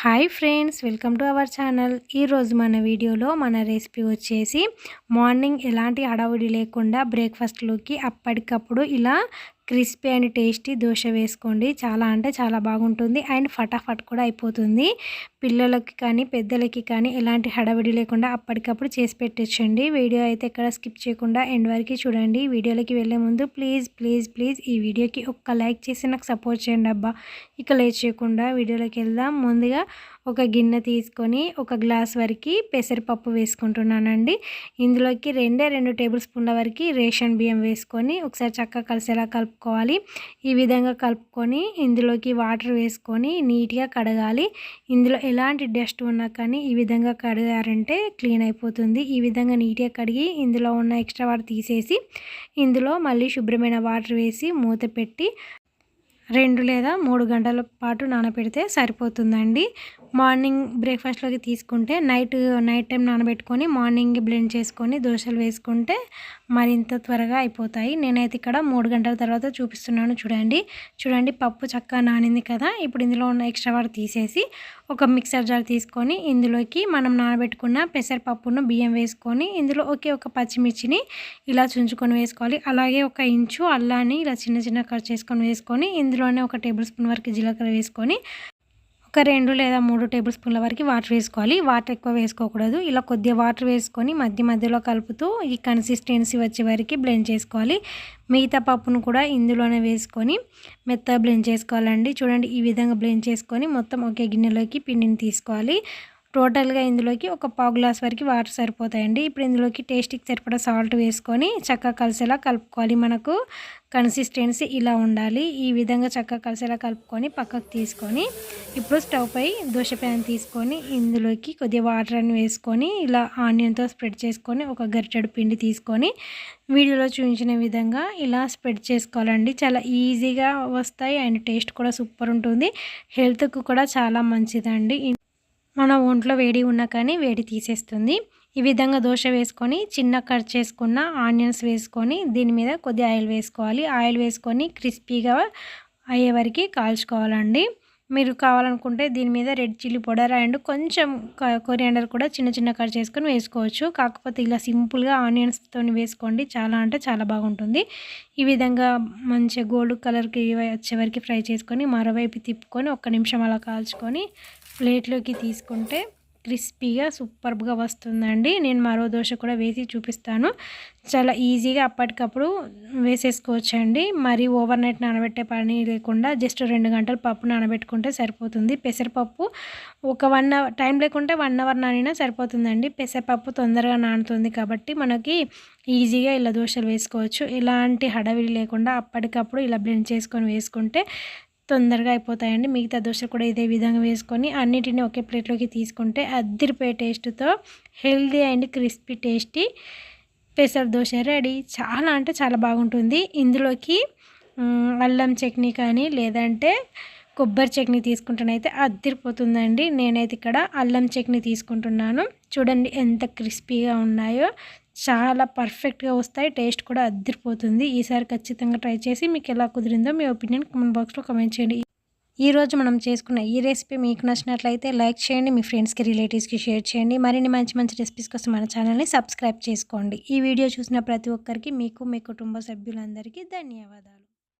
Hi friends welcome to our channel. ఈరోజు మన వీడియోలో మన రెసిపీ వచ్చేసి మార్నింగ్ ఎలాంటి హడావుడి లేకుండా బ్రేక్ఫాస్ట్లోకి అప్పటికప్పుడు ఇలా క్రిస్పీ అండ్ టేస్టీ దోశ వేసుకోండి. చాలా అంటే చాలా బాగుంటుంది. అండ్ ఫటాఫట్ కూడా అయిపోతుంది. పిల్లలకి కానీ పెద్దలకి కానీ ఎలాంటి హడావిడి లేకుండా అప్పటికప్పుడు చేసి పెట్టచ్చండి. వీడియో అయితే ఎక్కడ స్కిప్ చేయకుండా ఎండ్ వరకు చూడండి. వీడియోలోకి వెళ్ళే ముందు ప్లీజ్ ప్లీజ్ ప్లీజ్ ఈ వీడియోకి ఒక్క లైక్ చేసి నాకు సపోర్ట్ చేయండి అబ్బా. ఇక లేట్ చేయకుండా వీడియోలోకి వెళ్దాం. ముందుగా ఒక గిన్నె తీసుకొని ఒక గ్లాస్ వరకు పెసరపప్పు వేసుకుంటున్నానండి. ఇందులోకి రెండే రెండు టేబుల్ స్పూన్ల వరకు రేషన్ బియ్యం వేసుకొని ఒకసారి చక్కగా కలిసేలా కలుపుకోవాలి. ఈ విధంగా కలుపుకొని ఇందులోకి వాటర్ వేసుకొని నీట్గా కడగాలి. ఇందులో ఎలాంటి డస్ట్ ఉన్నా కానీ ఈ విధంగా కడిగారంటే క్లీన్ అయిపోతుంది. ఈ విధంగా నీట్గా కడిగి ఇందులో ఉన్న ఎక్స్ట్రా వాటర్ తీసేసి ఇందులో మళ్ళీ శుభ్రమైన వాటర్ వేసి మూత పెట్టి రెండు లేదా మూడు గంటల పాటు నానబెడితే సరిపోతుందండి. మార్నింగ్ బ్రేక్ఫాస్ట్లోకి తీసుకుంటే నైట్ నైట్ టైం నానబెట్టుకొని మార్నింగ్ బ్లెండ్ చేసుకొని దోశలు వేసుకుంటే మరింత త్వరగా అయిపోతాయి. నేనైతే ఇక్కడ మూడు గంటల తర్వాత చూపిస్తున్నాను చూడండి. చూడండి పప్పు చక్కగా నానింది కదా. ఇప్పుడు ఇందులో ఉన్న ఎక్స్ట్రా వాటర్ తీసేసి ఒక మిక్సర్ జార్ తీసుకొని ఇందులోకి మనం నానబెట్టుకున్న పెసరపప్పును బియ్యం వేసుకొని ఇందులో ఒకే ఒక పచ్చిమిర్చిని ఇలా చుంచుకొని వేసుకోవాలి. అలాగే ఒక ఇంచు అల్లాన్ని ఇలా చిన్న చిన్న కట్ చేసుకొని వేసుకొని ఇందులో ఇందులోనే ఒక టేబుల్ స్పూన్ వరకు జీలకర్ర వేసుకొని ఒక రెండు లేదా మూడు టేబుల్ స్పూన్ల వరకు వాటర్ వేసుకోవాలి. వాటర్ ఎక్కువ వేసుకోకూడదు. ఇలా కొద్దిగా వాటర్ వేసుకొని మధ్య మధ్యలో కలుపుతూ ఈ కన్సిస్టెన్సీ వచ్చే వరకు బ్లెండ్ చేసుకోవాలి. మిగతా పప్పును కూడా ఇందులోనే వేసుకొని మెత్తగా బ్లెండ్ చేసుకోవాలండి. చూడండి ఈ విధంగా బ్లెండ్ చేసుకొని మొత్తం ఒకే గిన్నెలోకి పిండిని తీసుకోవాలి. టోటల్గా ఇందులోకి ఒక పావు గ్లాస్ వరకు వాటర్ సరిపోతాయండి. ఇప్పుడు ఇందులోకి టేస్ట్కి సరిపడా సాల్ట్ వేసుకొని చక్కగా కలిసేలా కలుపుకోవాలి. మనకు కన్సిస్టెన్సీ ఇలా ఉండాలి. ఈ విధంగా చక్కగా కలిసేలా కలుపుకొని పక్కకు తీసుకొని ఇప్పుడు స్టవ్ పై దోశ ప్యాన్ తీసుకొని ఇందులోకి కొద్దిగా వాటర్ అని వేసుకొని ఇలా ఆనియన్తో స్ప్రెడ్ చేసుకొని ఒక గరిటెడు పిండి తీసుకొని వీడియోలో చూపించిన విధంగా ఇలా స్ప్రెడ్ చేసుకోవాలండి. చాలా ఈజీగా వస్తాయి అండ్ టేస్ట్ కూడా సూపర్ ఉంటుంది. హెల్త్కు కూడా చాలా మంచిదండి. మన ఒంట్లో వేడి ఉన్నా కానీ వేడి తీసేస్తుంది. ఈ విధంగా దోశ వేసుకొని చిన్న కట్ చేసుకున్న ఆనియన్స్ వేసుకొని దీని మీద కొద్దిగా ఆయిల్ వేసుకోవాలి. ఆయిల్ వేసుకొని క్రిస్పీగా అయ్యే వరకు కాల్చుకోవాలండి. మీరు కావాలనుకుంటే దీని మీద రెడ్ చిల్లీ పౌడర్ అండ్ కొంచెం కొరియాండర్ కూడా చిన్న చిన్న కట్ చేసుకొని వేసుకోవచ్చు. కాకపోతే ఇలా సింపుల్గా ఆనియన్స్తో వేసుకోండి. చాలా అంటే చాలా బాగుంటుంది. ఈ విధంగా మంచిగా గోల్డ్ కలర్కి వచ్చేవరకు ఫ్రై చేసుకొని మరోవైపు తిప్పుకొని ఒక్క నిమిషం అలా కాల్చుకొని ప్లేట్లోకి తీసుకుంటే క్రిస్పీగా సూపర్గా వస్తుందండి. నేను మరో దోశ కూడా వేసి చూపిస్తాను. చాలా ఈజీగా అప్పటికప్పుడు వేసేసుకోవచ్చండి. మరి ఓవర్ నైట్ నానబెట్టే పని లేకుండా జస్ట్ రెండు గంటలు పప్పు నానబెట్టుకుంటే సరిపోతుంది. పెసరపప్పు ఒక వన్ అవర్ టైం లేకుంటే వన్ అవర్ నానినా సరిపోతుందండి. పెసరపప్పు తొందరగా నానుతుంది కాబట్టి మనకి ఈజీగా ఇలా దోశలు వేసుకోవచ్చు. ఎలాంటి హడవిడి లేకుండా అప్పటికప్పుడు ఇలా బ్లెండ్ చేసుకొని వేసుకుంటే తొందరగా అయిపోతాయండి. మిగతా దోశ కూడా ఇదే విధంగా వేసుకొని అన్నిటిని ఒకే ప్లేట్లోకి తీసుకుంటే అద్దరిపోయే టేస్ట్తో హెల్దీ అండ్ క్రిస్పీ టేస్టీ పెసర దోశ రెడీ. చాలా అంటే చాలా బాగుంటుంది. ఇందులోకి అల్లం చట్నీ కానీ లేదంటే కొబ్బరి చట్నీ తీసుకుంటానైతే అద్దరిపోతుందండి. నేనైతే ఇక్కడ అల్లం చట్నీ తీసుకుంటున్నాను. చూడండి ఎంత క్రిస్పీగా ఉన్నాయో. చాలా పర్ఫెక్ట్గా వస్తాయి. టేస్ట్ కూడా అద్దరిపోతుంది. ఈసారి ఖచ్చితంగా ట్రై చేసి మీకు ఎలా కుదిరిందో మీ ఒపీనియన్ కమెంట్ బాక్స్లో కమెంట్ చేయండి. ఈరోజు మనం చేసుకున్న ఈ రెసిపీ మీకు నచ్చినట్లయితే లైక్ చేయండి మీ ఫ్రెండ్స్కి రిలేటివ్స్కి షేర్ చేయండి. మరిన్ని మంచి మంచి రెసిపీస్ కోసం మన ఛానల్ని సబ్స్క్రైబ్ చేసుకోండి. ఈ వీడియో చూసిన ప్రతి ఒక్కరికి మీకు మీ కుటుంబ సభ్యులందరికీ ధన్యవాదాలు.